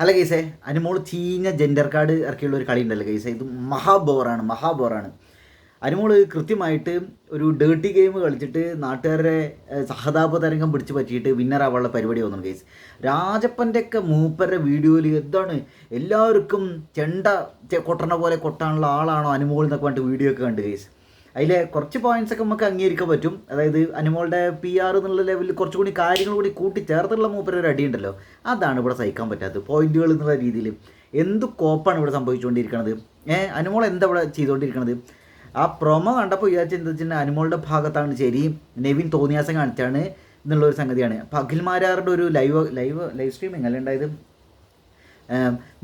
അല്ല കേസേ അനുമോൾ ചീഞ്ഞ gender card ഇറക്കിയുള്ള ഒരു കളി ഉണ്ടല്ലോ കേസേ ഇത് മഹാബോറാണ് മഹാബോറാണ്. അനുമോൾ കൃത്യമായിട്ട് ഒരു ഡേർട്ടി ഗെയിം കളിച്ചിട്ട് നാട്ടുകാരുടെ സഹതാപ തരംഗം പിടിച്ച് പറ്റിയിട്ട് വിന്നർ ആവാനുള്ള പരിപാടി വന്നു കേസ് രാജപ്പന്റെ ഒക്കെ മൂപ്പരുടെ വീഡിയോയിൽ എന്താണ് എല്ലാവർക്കും ചെണ്ട കൊട്ടണ പോലെ കൊട്ടാനുള്ള ആളാണോ അനുമോൾ എന്നൊക്കെ പറഞ്ഞിട്ട് വീഡിയോ ഒക്കെ കണ്ട് കേസ് അതിലെ കുറച്ച് പോയിന്റ്സ് ഒക്കെ നമുക്ക് അംഗീകരിക്കാൻ പറ്റും. അതായത് അനുമോളുടെ പി ആർ എന്നുള്ള ലെവലിൽ കുറച്ചുകൂടി കാര്യങ്ങൾ കൂടി കൂട്ടി ചേർത്തുള്ള മൂപ്പര ഒരു അടിയുണ്ടല്ലോ. അതാണ് ഇവിടെ സഹിക്കാൻ പറ്റാത്തത്. പോയിന്റുകൾ എന്നുള്ള രീതിയിൽ. എന്ത് കോപ്പാണ് ഇവിടെ സംഭവിച്ചുകൊണ്ടിരിക്കുന്നത് ഏഹ് അനുമോൾ എന്താ ഇവിടെ ചെയ്തുകൊണ്ടിരിക്കുന്നത് ആ പ്രൊമോ കണ്ടപ്പോൾ വിചാരിച്ച എന്താ വെച്ചാൽ അനുമോളുടെ ഭാഗത്താണ് ശരി നെവിൻ തോന്നിയാസം കാണിച്ചാണ് എന്നുള്ള ഒരു സംഗതിയാണ് അപ്പോൾ അഖിൽമാരാറുടെ ഒരു ലൈവ് ലൈവ് ലൈവ് സ്ട്രീമിങ് അല്ല ഉണ്ടായത്?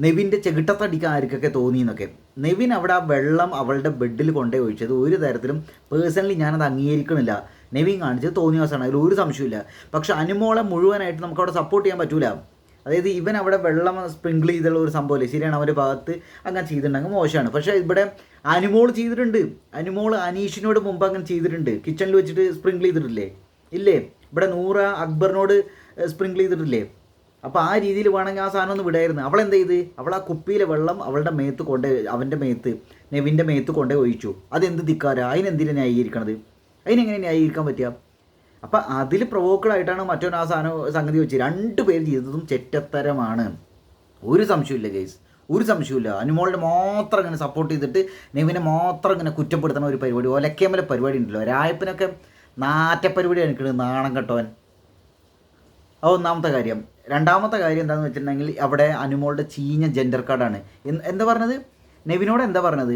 നെവിന്റെ ചെകിട്ടത്തടിക്കാൻ ആർക്കൊക്കെ തോന്നി എന്നൊക്കെ. നെവിൻ അവിടെ ആ വെള്ളം അവളുടെ ബെഡിൽ കൊണ്ടേ ഒഴിച്ചത് ഒരു തരത്തിലും പേഴ്സണലി ഞാനത് അംഗീകരിക്കണില്ല. നിവിൻ കാണിച്ചത് തോന്നിയ ദിവസമാണ് അതിൽ ഒരു സംശയമില്ല പക്ഷെ അനുമോളെ മുഴുവനായിട്ട് നമുക്ക് അവിടെ സപ്പോർട്ട് ചെയ്യാൻ പറ്റൂല. അതായത് ഇവൻ അവിടെ വെള്ളം സ്പ്രിങ്കിൾ ചെയ്തുള്ള ഒരു സംഭവമല്ലേ? ശരിയാണ് അവന്റെ ഭാഗത്ത് അങ്ങനെ ചെയ്തിട്ടുണ്ടെങ്കിൽ മോശമാണ്. പക്ഷേ ഇവിടെ അനുമോൾ ചെയ്തിട്ടുണ്ട്. അനുമോൾ അനീഷിനോട് മുമ്പ് അങ്ങനെ ചെയ്തിട്ടുണ്ട്. കിച്ചണിൽ വെച്ചിട്ട് സ്പ്രിങ്കിൾ ചെയ്തിട്ടില്ലേ? ഇല്ലേ? ഇവിടെ നൂറ അക്ബറിനോട് സ്പ്രിങ്കിൾ ചെയ്തിട്ടില്ലേ? അപ്പോൾ ആ രീതിയിൽ വേണമെങ്കിൽ ആ സാധനം ഒന്ന് വിടായിരുന്നു. അവൾ എന്ത് ചെയ്ത്? അവൾ ആ കുപ്പിയിലെ വെള്ളം അവളുടെ മേത്ത് കൊണ്ട് അവന്റെ മേത്ത് നെവിന്റെ മേത്ത് കൊണ്ടേ ഒഴിച്ചു. അതെന്ത് ധിക്കാരാ? അതിനെന്തിനാണ് ന്യായീകരിക്കണത്? അതിനെങ്ങനെ ന്യായീകരിക്കാൻ പറ്റുക? അപ്പം അതിൽ പ്രൊവോക്കഡ് ആയിട്ടാണ് മറ്റൊരു ആ സാധനം സംഗതി വെച്ച് രണ്ട് പേര് ചെയ്തതും ചെറ്റത്തരമാണ്. ഒരു സംശയമില്ല ഗൈസ് ഒരു സംശയമില്ല അനുമോളിനെ മാത്രം ഇങ്ങനെ സപ്പോർട്ട് ചെയ്തിട്ട് നെവിനെ മാത്രം ഇങ്ങനെ കുറ്റപ്പെടുത്തുന്ന ഒരു പരിപാടി ഒലക്കേമല പരിപാടി ഉണ്ടല്ലോ. രായപ്പനൊക്കെ നാറ്റ പരിപാടിയാണ് എനിക്കണ് നാണം കെട്ടോൻ അത് ഒന്നാമത്തെ കാര്യം. രണ്ടാമത്തെ കാര്യം എന്താണെന്ന് വെച്ചിട്ടുണ്ടെങ്കിൽ അവിടെ അനുമോളുടെ ചീഞ്ഞ ജെൻഡർ കാർഡാണ് എന്ത്- പറഞ്ഞത്? നെവിനോട് എന്താ പറഞ്ഞത്?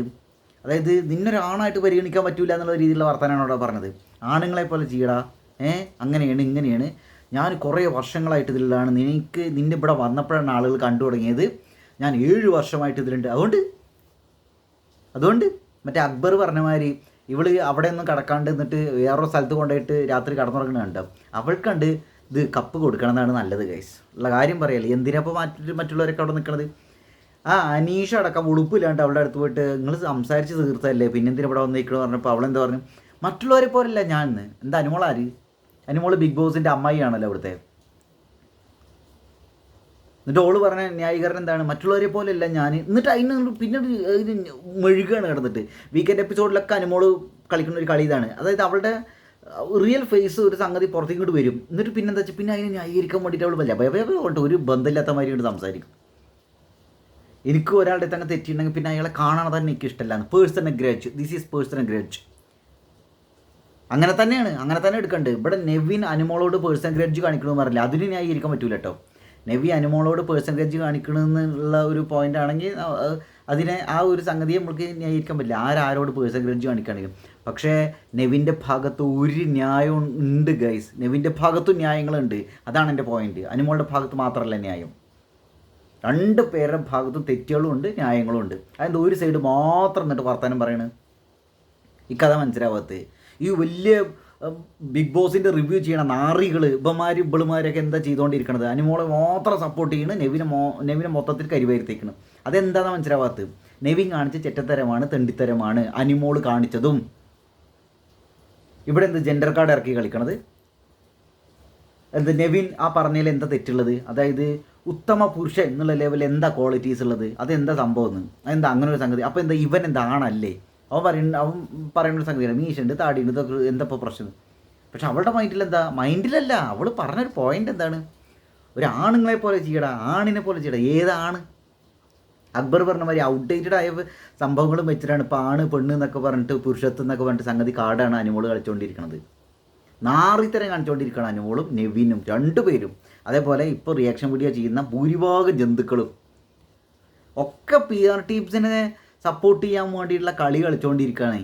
അതായത് നിന്നൊരാണായിട്ട് പരിഗണിക്കാൻ പറ്റില്ല എന്നുള്ള രീതിയിലുള്ള വർത്തമാനമാണ് അവിടെ പറഞ്ഞത്. ആണുങ്ങളെ പോലെ ചെയ്യടാ. ഏ? അങ്ങനെയാണ് ഇങ്ങനെയാണ്. ഞാൻ കുറേ വർഷങ്ങളായിട്ട് ഇതിലാണ്. നിനക്ക് നിന്നെ ഇവിടെ വന്നപ്പോഴാണ് ആളുകൾ കണ്ടു തുടങ്ങിയത്. ഞാൻ ഏഴ് വർഷമായിട്ട് ഇതിലുണ്ട്. അതുകൊണ്ട്? അതുകൊണ്ട്? മറ്റേ അക്ബർ പറഞ്ഞ മാതിരി ഇവൾ അവിടെ ഒന്നും കടക്കാണ്ട് എന്നിട്ട് വേറൊരു സ്ഥലത്ത് കൊണ്ടുപോയിട്ട് രാത്രി കടന്നുറങ്ങണ കണ്ടോ അവൾക്കണ്ട് ഇത് കപ്പ് കൊടുക്കണം എന്നാണ് നല്ലത് ഗൈസ് ഉള്ള കാര്യം പറയല്ലേ എന്തിനപ്പോൾ മറ്റു മറ്റുള്ളവരൊക്കെ അവിടെ നിൽക്കണത് ആ അനീഷ അടക്കം ഉളുപ്പില്ലാണ്ട് അവളുടെ അടുത്ത് പോയിട്ട് നിങ്ങൾ സംസാരിച്ച് തീർത്തല്ലേ പിന്നെ എന്തിനാ ഇവിടെ വന്നിരിക്കണമെന്ന് പറഞ്ഞപ്പോൾ അവളെന്താ പറഞ്ഞു? മറ്റുള്ളവരെ പോലല്ല ഞാൻ എന്താ അനുമോളാര് അനുമോൾ ബിഗ് ബോസിന്റെ അമ്മായിയാണല്ലോ അവിടുത്തെ. എന്നിട്ട് ഓൾ പറഞ്ഞ ന്യായീകരണം എന്താണ്? മറ്റുള്ളവരെ പോലെയല്ല ഞാൻ എന്നിട്ട് അതിന് പിന്നെ മെഴുകാണ് കിടന്നിട്ട്. വീക്കെൻഡ് എപ്പിസോഡിലൊക്കെ അനുമോൾ കളിക്കുന്ന ഒരു കളി ഇതാണ്. അതായത് അവളുടെ റിയൽ ഫേസ് ഒരു സംഗതി പുറത്തേക്ക് ഇങ്ങോട്ട് വരും. എന്നിട്ട് പിന്നെ എന്താ വെച്ചാൽ പിന്നെ അതിനെ ന്യായീകരിക്കാൻ വേണ്ടിയിട്ട് അവൾ വല്ല കൊണ്ട് ഒരു ബന്ധമില്ലാത്ത മാതിരി കൊണ്ട് സംസാരിക്കും. എനിക്ക് ഒരാളുടെ തന്നെ തെറ്റിയിട്ടുണ്ടെങ്കിൽ പിന്നെ അയാളെ കാണാൻ തന്നെ എനിക്ക് ഇഷ്ടമല്ല. Person grudge this is personal grudge അങ്ങനെ തന്നെയാണ്. അങ്ങനെ തന്നെ എടുക്കണ്ട്. ഇവിടെ നെവിൻ അനുമോളോട് പേഴ്സൺ ഗ്രഡ്ജ് കാണിക്കണമെന്ന് പറഞ്ഞില്ല? അതിന് ന്യായീകരിക്കാൻ പറ്റൂല കേട്ടോ നെവി അനുമോളോട് പേഴ്സണൽ ഗ്രഡ്ജ് കാണിക്കണമെന്നുള്ള ഒരു പോയിന്റ് ആണെങ്കിൽ അതിനെ ആ ഒരു സംഗതിയെ നമുക്ക് ന്യായീകരിക്കാൻ പറ്റില്ല. ആരാരോട് പേഴ്സണൽ ഗ്രഡ്ജ് കാണിക്കുകയാണെങ്കിൽ പക്ഷേ നെവിന്റെ ഭാഗത്ത് ഒരു ന്യായം ഉണ്ട് ഗൈസ് നെവിന്റെ ഭാഗത്തും ന്യായങ്ങളുണ്ട്. അതാണ് എന്റെ പോയിന്റ് അനുമോളുടെ ഭാഗത്ത് മാത്രമല്ല ന്യായം. രണ്ട് പേരുടെ ഭാഗത്തും തെറ്റുകളും ഉണ്ട് ന്യായങ്ങളും ഉണ്ട്. അതിന്റെ ഒരു സൈഡ് മാത്രം എന്നിട്ട് വർത്തമാനം പറയണത് ഈ കഥ മനസ്സിലാവാത്ത ഈ വലിയ ബിഗ് ബോസിന്റെ റിവ്യൂ ചെയ്യണ നാറികൾ ഇപ്പമാരും ഇബളുമാരൊക്കെ എന്താ ചെയ്തുകൊണ്ടിരിക്കണത് അനുമോളെ മാത്രം സപ്പോർട്ട് ചെയ്യണ് നെവിനെ മോ നെവിനെ മൊത്തത്തിൽ കരിവരുത്തേക്കണം അതെന്താണെന്ന് മനസ്സിലാവാത്തത്? നെവിൻ കാണിച്ച ചെറ്റത്തരമാണ് തെണ്ടിത്തരമാണ് അനിമോൾ കാണിച്ചതും. ഇവിടെ എന്ത് ജെൻഡർ കാർഡ് ഇറക്കി കളിക്കണത്? എന്ത് നെവിൻ ആ പറഞ്ഞതിൽ എന്താ തെറ്റുള്ളത്? അതായത് ഉത്തമ പുരുഷൻ എന്നുള്ള ലെവലിൽ എന്താ ക്വാളിറ്റീസ് ഉള്ളത്? അതെന്താ സംഭവം എന്ന്? അതെന്താ അങ്ങനെ ഒരു സംഗതി? അപ്പോൾ എന്താ ഇവൻ എന്താ ആണല്ലേ? അവൻ പറയുന്ന അവൻ പറയുന്ന ഒരു സംഗതിയാണ്. മീശുണ്ട് താടിയുണ്ട് ഇതൊക്കെ എന്താ ഇപ്പോൾ പ്രശ്നം? പക്ഷെ അവളുടെ മൈൻഡിൽ എന്താ? മൈൻഡിലല്ല അവൾ പറഞ്ഞൊരു പോയിന്റ് എന്താണ്? ഒരു ആണുങ്ങളെ പോലെ ചെയ്യടാ ആണിനെ പോലെ ചെയ്യടാ. ഏതാണ്? അക്ബർ പറഞ്ഞ മാതിരി ഔട്ട്ഡേറ്റഡ് ആയ സംഭവങ്ങളും വെച്ചിട്ടാണ് ഇപ്പോൾ ആണ് പെണ്ണ് എന്നൊക്കെ പറഞ്ഞിട്ട് പുരുഷത്വം എന്നൊക്കെ പറഞ്ഞിട്ട് സംഗതി കാടാണ് അനുമോൾ കളിച്ചുകൊണ്ടിരിക്കുന്നത് നാറിത്തരം കാണിച്ചുകൊണ്ടിരിക്കണം അനുമോളും നെവിനും രണ്ടുപേരും അതേപോലെ ഇപ്പോൾ റിയാക്ഷൻ വീഡിയോ ചെയ്യുന്ന ഭൂരിഭാഗം ജന്തുക്കളും. ഒക്കെ പി ആർ ടീംസിനെ സപ്പോർട്ട് ചെയ്യാൻ വേണ്ടിയിട്ടുള്ള കളി കളിച്ചുകൊണ്ടിരിക്കുകയാണ്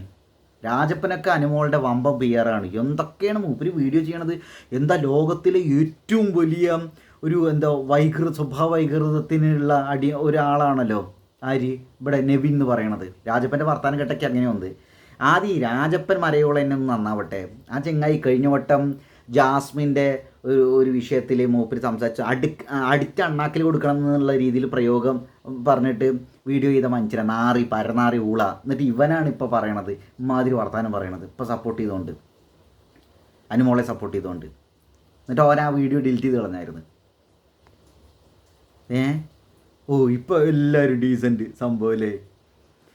രാജപ്പനൊക്കെ അനുമോളുടെ വമ്പം പി ആണ്. എന്തൊക്കെയാണ് മൂപ്പര് വീഡിയോ ചെയ്യണത്? എന്താ ലോകത്തിലെ ഏറ്റവും വലിയ ഒരു എന്തോ വൈകൃ സ്വഭാവ വൈകൃതത്തിനുള്ള അടി ഒരാളാണല്ലോ ആര്? ഇവിടെ നബി എന്ന് പറയണത്. രാജപ്പന്റെ വർത്താനം കേട്ടൊക്കെ അങ്ങനെ ഉണ്ട് ആദ്യം ഈ രാജപ്പൻ മരയോളം എന്നെ ഒന്ന് നന്നാവട്ടെ. ആ ചെങ്ങായി കഴിഞ്ഞ വട്ടം ജാസ്മിന്റെ ഒരു ഒരു വിഷയത്തിൽ മൂപ്പര് സംസാരിച്ച്. അടി അടിച്ച അണ്ണാക്കിൽ കൊടുക്കണം എന്നുള്ള രീതിയിൽ പ്രയോഗം പറഞ്ഞിട്ട് വീഡിയോ ചെയ്ത മനുഷ്യ നാറി പരനാറി ഊള. എന്നിട്ട് ഇവനാണ് ഇപ്പോൾ പറയണത്. ഇമാതിരി വർത്താനം പറയണത്. ഇപ്പോൾ സപ്പോർട്ട് ചെയ്തുകൊണ്ട് അനുമോളെ സപ്പോർട്ട് ചെയ്തുകൊണ്ട് എന്നിട്ട് ഓൻ വീഡിയോ ഡിലീറ്റ് ചെയ്ത് കളഞ്ഞായിരുന്നു. ഏ? ഓ ഇപ്പോൾ എല്ലാവരും ഡീസന്റ് സംഭവം അല്ലേ?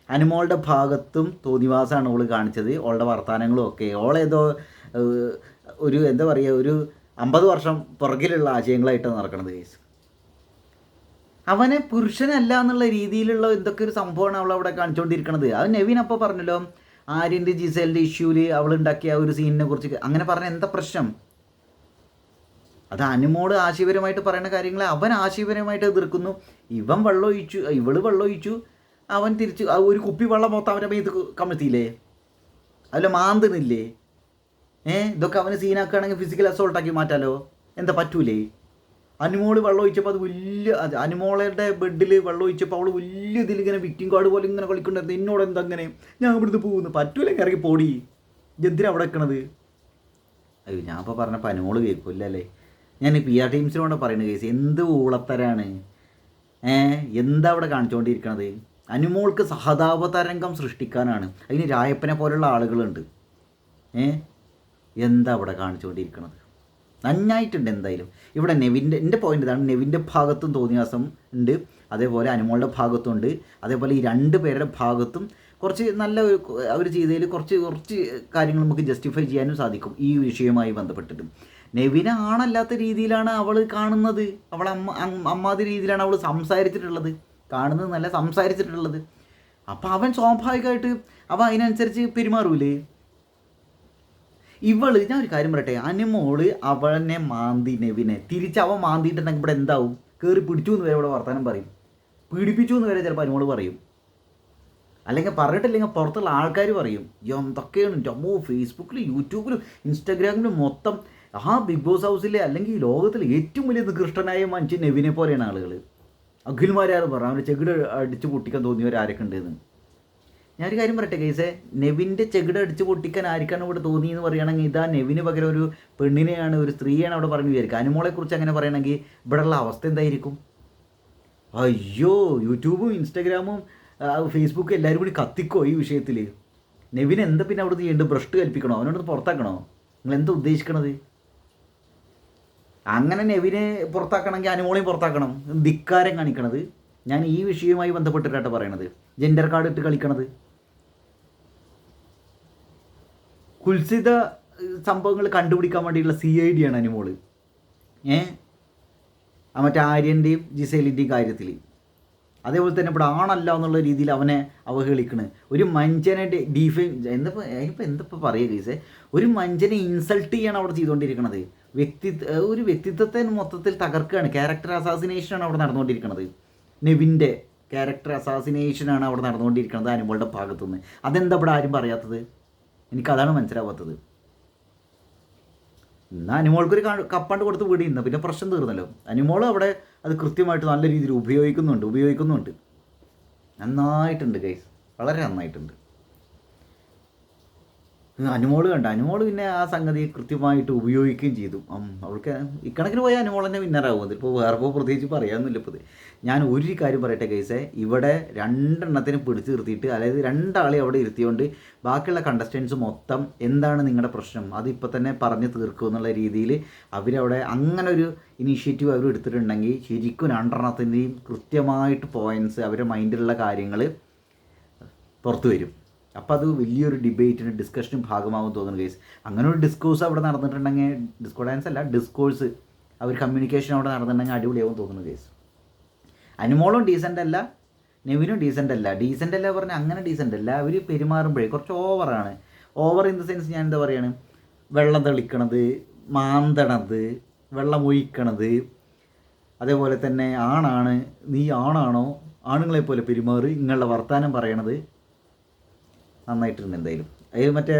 അനുമോളുടെ ഭാഗത്തും തോന്നിവാസമാണ് അവൾ കാണിച്ചത്. ഓളുടെ വർത്തമാനങ്ങളും ഒക്കെ. ഓളേതോ ഒരു എന്താ പറയുക ഒരു അമ്പത് വർഷം പുറകിലുള്ള ആശയങ്ങളായിട്ടാണ് നടക്കുന്നത് കേസ് അവനെ പുരുഷനല്ല എന്നുള്ള രീതിയിലുള്ള എന്തൊക്കെ ഒരു സംഭവമാണ് അവൾ അവിടെ കാണിച്ചുകൊണ്ടിരിക്കുന്നത് അത് നവീൻ അപ്പോൾ പറഞ്ഞല്ലോ ആര്യന്റെ ജിസേലിന്റെ ഇഷ്യൂവിൽ അവൾ ഉണ്ടാക്കിയ ഒരു സീനിനെ കുറിച്ച്. അങ്ങനെ പറഞ്ഞ എന്താ പ്രശ്നം? അത് അനുമോട് ആശയപരമായിട്ട് പറയുന്ന കാര്യങ്ങളെ അവൻ ആശയപരമായിട്ട് എതിർക്കുന്നു. ഇവൻ വെള്ളമൊഴിച്ചു ഇവൾ വെള്ളമൊഴിച്ചു അവൻ തിരിച്ച് ഒരു കുപ്പി വെള്ളം മൊത്തം അവന്റെ മേത്ത് കമഴ്ത്തിയില്ലേ? അതിൽ മാന്തുന്നില്ലേ? ഏ ഇതൊക്കെ അവന് സീനാക്കുകയാണെങ്കിൽ ഫിസിക്കൽ അസോൾട്ടാക്കി മാറ്റാലോ? എന്താ പറ്റൂലേ? അനുമോൾ വെള്ളം ഒഴിച്ചപ്പോൾ അത് വലിയ അത് അനുമോളുടെ ബെഡിൽ വെള്ളം ഒഴിച്ചപ്പോൾ അവൾ വലിയ ഇതിൽ ഇങ്ങനെ വിക്ടിം കാർഡ് പോലെ ഇങ്ങനെ കളിക്കൊണ്ടിരുന്നത് എന്നോട് എന്താ അങ്ങനെ? ഞാൻ ഇവിടുന്ന് പോകുന്നു. പറ്റൂല ഇറങ്ങി പോടി ജന്തിരവിടെ അവിടെ വെക്കണത് അയ്യോ ഞാൻ ഇപ്പോൾ പറഞ്ഞപ്പോൾ അനുമോൾ കേൾക്കില്ല അല്ലേ ഞാൻ പി ആർ ടീംസിനോട് പറയുന്ന കേസ് എന്ത് ഊളത്തരാണ്? എന്താ അവിടെ കാണിച്ചുകൊണ്ടിരിക്കണത് അനുമോൾക്ക് സഹതാപ തരംഗം സൃഷ്ടിക്കാനാണ്. അതിന് രായപ്പനെ പോലുള്ള ആളുകളുണ്ട്. ഏ? എന്താ അവിടെ കാണിച്ചുകൊണ്ടിരിക്കണത് നന്നായിട്ടുണ്ട് എന്തായാലും. ഇവിടെ നെവിന്റെ എന്റെ പോയിന്റ് ഇതാണ്. നെവിന്റെ ഭാഗത്തും തോന്നിയാസം ഉണ്ട്. അതേപോലെ അനുമോളുടെ ഭാഗത്തും ഉണ്ട്. അതേപോലെ ഈ രണ്ട് പേരുടെ ഭാഗത്തും കുറച്ച് നല്ല ഒരു അവർ ചെയ്തതിൽ കുറച്ച് കുറച്ച് കാര്യങ്ങൾ നമുക്ക് ജസ്റ്റിഫൈ ചെയ്യാനും സാധിക്കും ഈ വിഷയവുമായി ബന്ധപ്പെട്ടിട്ട്. നെവിനെ ആണല്ലാത്ത രീതിയിലാണ് അവൾ കാണുന്നത്. അവൾ അമ്മ അമ്മാതി രീതിയിലാണ് അവൾ സംസാരിച്ചിട്ടുള്ളത്. കാണുന്നത് നല്ല സംസാരിച്ചിട്ടുള്ളത്. അപ്പം അവൻ സ്വാഭാവികമായിട്ട് അവൻ അതിനനുസരിച്ച് പെരുമാറൂലേ? ഇവൾ ഞാൻ ഒരു കാര്യം പറയട്ടെ. അനുമോൾ അവനെ മാന്തി നെവിനെ. തിരിച്ച് അവൻ മാന്തിയിട്ടുണ്ടെങ്കിൽ ഇവിടെ എന്താവും? കയറി പിടിച്ചു എന്ന് വരെ ഇവിടെ വർത്തമാനം പറയും. പീഡിപ്പിച്ചു എന്ന് വരെ ചിലപ്പോൾ അനുമോൾ പറയും. അല്ലെങ്കിൽ പറഞ്ഞിട്ടില്ലെങ്കിൽ പുറത്തുള്ള ആൾക്കാർ പറയും. എന്തൊക്കെയാണ്? എന്റെ ഫേസ്ബുക്കിലും യൂട്യൂബിലും ഇൻസ്റ്റാഗ്രാമിലും മൊത്തം ആ ബിഗ് ബോസ് ഹൗസിലെ അല്ലെങ്കിൽ ലോകത്തിലെ ഏറ്റവും വലിയ നികൃഷ്ടനായ മനുഷ്യൻ നെവിനെ പോലെയാണ് ആളുകൾ അഖിൽമാരാർ പറഞ്ഞു അവന്റെ ചെകിട് അടിച്ച് പൊട്ടിക്കാൻ തോന്നിയവർ ആരൊക്കെ ഉണ്ടെന്ന് ഞാനൊരു കാര്യം പറയട്ടെ കേസെ നെവിന്റെ ചെകിട് അടിച്ച് പൊട്ടിക്കാൻ ആർക്കാണ് ഇവിടെ തോന്നിയെന്ന് പറയുകയാണെങ്കിൽ ഇതാ നെവിന് പകരം ഒരു പെണ്ണിനെയാണ് ഒരു സ്ത്രീയാണ് അവിടെ പറഞ്ഞു വിചാരിക്കുക. അനുമോളെക്കുറിച്ച് അങ്ങനെ പറയണമെങ്കിൽ ഇവിടെയുള്ള അവസ്ഥ എന്തായിരിക്കും? അയ്യോ യൂട്യൂബും ഇൻസ്റ്റാഗ്രാമും ഫേസ്ബുക്കും എല്ലാവരും കൂടി കത്തിക്കോ ഈ വിഷയത്തിൽ നെവിൻ എന്താ പിന്നെ അവിടെ ചെയ്യേണ്ടത്? ഭ്രഷ്ട് കൽപ്പിക്കണോ? അവനോട് പുറത്താക്കണോ? നിങ്ങൾ എന്താ ഉദ്ദേശിക്കണത്? അങ്ങനെ നെവിനെ പുറത്താക്കണമെങ്കിൽ അനുമോളെയും പുറത്താക്കണം. ധിക്കാരം കാണിക്കണത്. ഞാൻ ഈ വിഷയവുമായി ബന്ധപ്പെട്ടിട്ടാണ് പറയണത്. ജെൻഡർ കാർഡ് ഇട്ട് കളിക്കണത്. കുൽസിത സംഭവങ്ങൾ കണ്ടുപിടിക്കാൻ വേണ്ടിയിട്ടുള്ള സി ഐ ഡി ആണ് അനുമോൾ. ഏ? മറ്റേ ആര്യന്റെയും ജിസേലിന്റെയും കാര്യത്തിൽ അതേപോലെ തന്നെ ഇവിടെ ആണല്ല എന്നുള്ള രീതിയിൽ അവനെ അവഹേളിക്കണ്. ഒരു മനുഷ്യനെ ഡീഫെയിം എന്താ അതിനിപ്പോൾ എന്താ പറയുക ഗീസെ ഒരു മഞ്ചനെ ഇൻസൾട്ട് ചെയ്യാണ് അവിടെ ചെയ്തുകൊണ്ടിരിക്കുന്നത് വ്യക്തി ഒരു വ്യക്തിത്വത്തെ മൊത്തത്തിൽ തകർക്കുകയാണ്. ക്യാരക്ടർ അസാസിനേഷനാണ് അവിടെ നടന്നുകൊണ്ടിരിക്കുന്നത്. നെവിന്റെ ക്യാരക്ടർ അസാസിനേഷനാണ് അവിടെ നടന്നുകൊണ്ടിരിക്കുന്നത് അനുമോളുടെ ഭാഗത്തുനിന്ന്. അതെന്താ ഇവിടെ ആരും പറയാത്തത്? എനിക്കതാണ് മനസ്സിലാവാത്തത്. എന്നാൽ അനുമോൾക്കൊരു കപ്പണ്ട് കൊടുത്ത് വിടിയുന്നു പിന്നെ പ്രശ്നം തീർന്നല്ലോ. അനുമോൾ അവിടെ അത് കൃത്യമായിട്ട് നല്ല രീതിയിൽ ഉപയോഗിക്കുന്നുണ്ട് ഉപയോഗിക്കുന്നുണ്ട്. നന്നായിട്ടുണ്ട് ഗൈസ് വളരെ നന്നായിട്ടുണ്ട്. അനുമോൾ കണ്ട. അനുമോൾ പിന്നെ ആ സംഗതി കൃത്യമായിട്ട് ഉപയോഗിക്കുകയും ചെയ്തു. അവൾക്ക് ഇക്കണക്കിന് പോയാൽ അനുമോൾ തന്നെ വിന്നറാവും അതിപ്പോൾ വേറെ ഇപ്പോൾ പ്രത്യേകിച്ച് പറയാമെന്നില്ല ഇപ്പോൾ ഞാൻ ഒരു കാര്യം പറയട്ടെ കേസെ ഇവിടെ രണ്ടെണ്ണത്തിന് പിടിച്ചു നിർത്തിയിട്ട് അതായത് രണ്ടാളെ അവിടെ ഇരുത്തിയോണ്ട് ബാക്കിയുള്ള കണ്ടസ്റ്റൻസ് മൊത്തം എന്താണ് നിങ്ങളുടെ പ്രശ്നം? അത് ഇപ്പോൾ തന്നെ പറഞ്ഞ് തീർക്കും എന്നുള്ള രീതിയിൽ അവരവിടെ അങ്ങനെ ഒരു ഇനീഷ്യേറ്റീവ് അവർ എടുത്തിട്ടുണ്ടെങ്കിൽ ശരിക്കും രണ്ടെണ്ണത്തിന്റെയും കൃത്യമായിട്ട് പോയിന്റ്സ് അവരുടെ മൈൻഡിലുള്ള കാര്യങ്ങൾ പുറത്തു വരും. അപ്പോൾ അത് വലിയൊരു ഡിബേറ്റിന് ഡിസ്കഷനും ഭാഗമാകും തോന്നുന്നു കേസ് അങ്ങനെ ഒരു ഡിസ്കോഴ്സ് അവിടെ നടന്നിട്ടുണ്ടെങ്കിൽ ഡിസ്കോ ഡാൻസ് അല്ല ഡിസ്കോഴ്സ് ഒരു കമ്മ്യൂണിക്കേഷൻ അവിടെ നടന്നിട്ടുണ്ടെങ്കിൽ അടിപൊളിയാവും തോന്നുന്നു കേസ് അനുമോളും ഡീസന്റ് അല്ല നെവിനും ഡീസന്റ് അല്ല. ഡീസന്റ് അല്ല പറഞ്ഞാൽ അങ്ങനെ ഡീസന്റ് അല്ല. അവർ പെരുമാറുമ്പോഴേ കുറച്ച് ഓവറാണ് ഓവർ ഇൻ ദ സെൻസ് ഞാൻ എന്താ പറയുകയാണ് വെള്ളം തെളിക്കണത് മാന്തണത് വെള്ളം ഒഴിക്കണത്. അതേപോലെ തന്നെ ആണാണ് നീ ആണാണോ ആണുങ്ങളെ പോലെ പെരുമാറ് ഇങ്ങനെയുള്ള വർത്തമാനം പറയണത്. നന്നായിട്ടുണ്ട് എന്തായാലും. അതിൽ മറ്റേ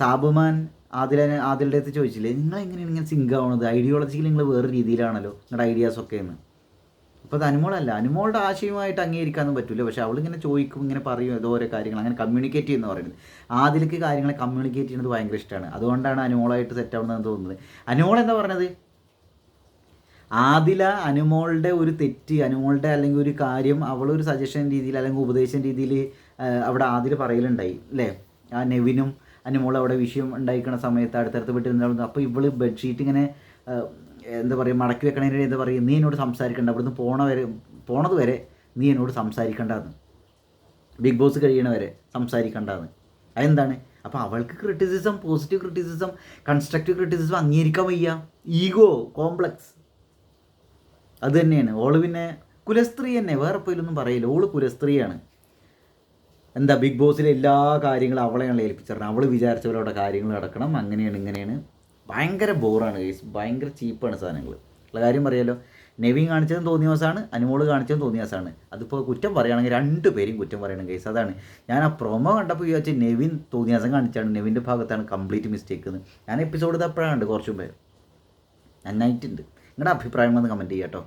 സാബുമാൻ ആദില ആദിലിന്റെ അടുത്ത് ചോദിച്ചില്ലേ നിങ്ങൾ എങ്ങനെയാണ് ഇങ്ങനെ സിങ്ക് ആവണത്? ഐഡിയോളജിക്കൽ നിങ്ങൾ വേറെ രീതിയിലാണല്ലോ നിങ്ങളുടെ ഐഡിയാസൊക്കെ എന്ന്. അപ്പോൾ അത് അനുമോളല്ല. അനുമോളുടെ ആശയമായിട്ട് അംഗീകരിക്കാനൊന്നും പറ്റില്ല പക്ഷേ അവളിങ്ങനെ ചോദിക്കും ഇങ്ങനെ പറയും ഏതോ ഓരോ കാര്യങ്ങൾ അങ്ങനെ കമ്മ്യൂണിക്കേറ്റ് ചെയ്യുന്ന പറയുന്നത്. ആദിലേക്ക് കാര്യങ്ങളെ കമ്മ്യൂണിക്കേറ്റ് ചെയ്യുന്നത് ഭയങ്കര ഇഷ്ടമാണ്. അതുകൊണ്ടാണ് അനുമോളായിട്ട് സെറ്റ് ആവുന്നതെന്ന് തോന്നുന്നത്. അനുമോൾ എന്താ പറഞ്ഞത് ആദില അനുമോളുടെ ഒരു തെറ്റ് അനുമോളുടെ അല്ലെങ്കിൽ ഒരു കാര്യം അവളൊരു സജഷൻ രീതിയിൽ അല്ലെങ്കിൽ ഉപദേശം രീതിയിൽ അവിടെ ആദ്യം പറയലുണ്ടായി അല്ലേ? ആ നെവിനും അനുമോളും അവിടെ വിഷയം ഉണ്ടായിക്കണ സമയത്ത് അടുത്തടുത്ത് വിട്ടിരുന്നു അപ്പോൾ ഇവൾ ബെഡ്ഷീറ്റ് ഇങ്ങനെ എന്താ പറയുക മടക്കി വെക്കണതിന് എന്താ പറയുക നീ എന്നോട് സംസാരിക്കണ്ട. അവിടുന്ന് പോണ വരെ പോണത് വരെ നീ എന്നോട് സംസാരിക്കണ്ടെന്ന്. ബിഗ് ബോസ് കഴിയണ വരെ അതെന്താണ്? അപ്പോൾ അവൾക്ക് criticism positive criticism constructive criticism അംഗീകരിക്കാൻ വയ്യ. Ego complex. അത് തന്നെയാണ്. ഓൾ പിന്നെ കുലസ്ത്രീ തന്നെ. വേറെ പോയിലൊന്നും പറയില്ല. ഓൾ കുലസ്ത്രീയാണ്. എന്താ ബിഗ് ബോസിലെ എല്ലാ കാര്യങ്ങളും അവളെയാണ് ഏൽപ്പിച്ചിരുന്നത് അവൾ വിചാരിച്ച പോലെയുള്ള കാര്യങ്ങൾ നടക്കണം. അങ്ങനെയാണ് ഇങ്ങനെയാണ്. ഭയങ്കര ബോറാണ് കേസ് ഭയങ്കര ചീപ്പാണ് സാധനങ്ങൾ ഉള്ള കാര്യം പറയാലോ. നെവിൻ കാണിച്ചതും തോന്നിയ ദിവസമാണ് അനുമോൾ കാണിച്ചതും തോന്നിയ ദിവസമാണ് അതിപ്പോൾ കുറ്റം പറയുകയാണെങ്കിൽ രണ്ട് പേരും കുറ്റം പറയണം കേസ് അതാണ്. ഞാൻ ആ പ്രൊമോ കണ്ടപ്പോൾ ചോദിച്ചാൽ നെവിൻ തോന്നിയ ദിവസം കാണിച്ചാണ്. നെവിന്റെ ഭാഗത്താണ് കംപ്ലീറ്റ് മിസ്റ്റേക്ക് എന്ന് ഞാൻ എപ്പിസോഡ് ഇതപ്പോഴാണ് കുറച്ചും പേര് നന്നായിട്ടുണ്ട്. നിങ്ങളുടെ അഭിപ്രായം ഒന്ന് കമന്റ് ചെയ്യാം കേട്ടോ